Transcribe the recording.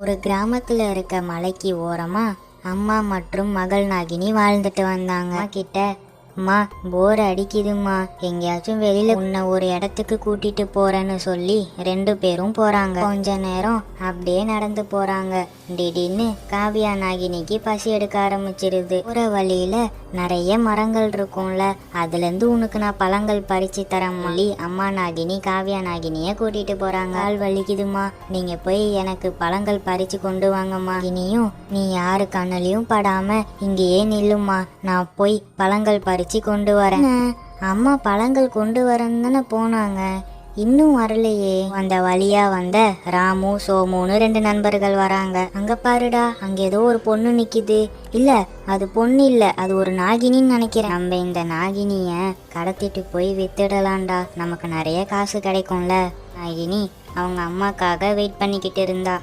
ஒரு கிராமத்துல இருக்க மலைக்கு ஓரமா அம்மா மற்றும் மகள் நாகினி வாழ்ந்துட்டு வந்தாங்க. கிட்ட அம்மா போர் அடிக்குதும்மா. எங்கேயாச்சும் வெளியில உன்னை ஒரு இடத்துக்கு கூட்டிட்டு போறேன்னு சொல்லி ரெண்டு பேரும் போறாங்க. கொஞ்ச நேரம் அப்படியே நடந்து போறாங்க. திடீர்னு காவியா நாகினிக்கு பசி எடுக்க ஆரம்பிச்சிருது. போற வழியில நிறைய மரங்கள் இருக்கும்ல. அதுல இருந்து உனக்கு நான் பழங்கள் பறிச்சு தரேன் மொழி அம்மா நாகினி காவியா நாகினிய கூட்டிட்டு போறாங்க. ஆள் வலிக்குதுமா நீங்க போய் எனக்கு பழங்கள் பறிச்சு கொண்டு வாங்கம்மா. இனியும் நீ யாரு கண்ணுலயும் படாம இங்கேயே நில்லுமா நான் போய் பழங்கள் பறிச்சு கொண்டு வரேன். அம்மா பழங்கள் கொண்டு வரேன்னு தானே போனாங்க. இன்னும் வரலையே. அந்த வழியா வந்த ராமு சோமுன்னு ரெண்டு நண்பர்கள் வராங்க. அங்க பாருடா அங்க ஏதோ ஒரு பொண்ணு நிக்குது. இல்ல அது பொண்ணு இல்ல அது ஒரு நாகினின்னு நினைக்கிறேன். நம்ம இந்த நாகினிய கடத்திட்டு போய் வித்துடலாம்டா. நமக்கு நிறைய காசு கிடைக்கும்ல. நாகினி அவங்க அம்மாக்காக வெயிட் பண்ணிக்கிட்டு இருந்தா.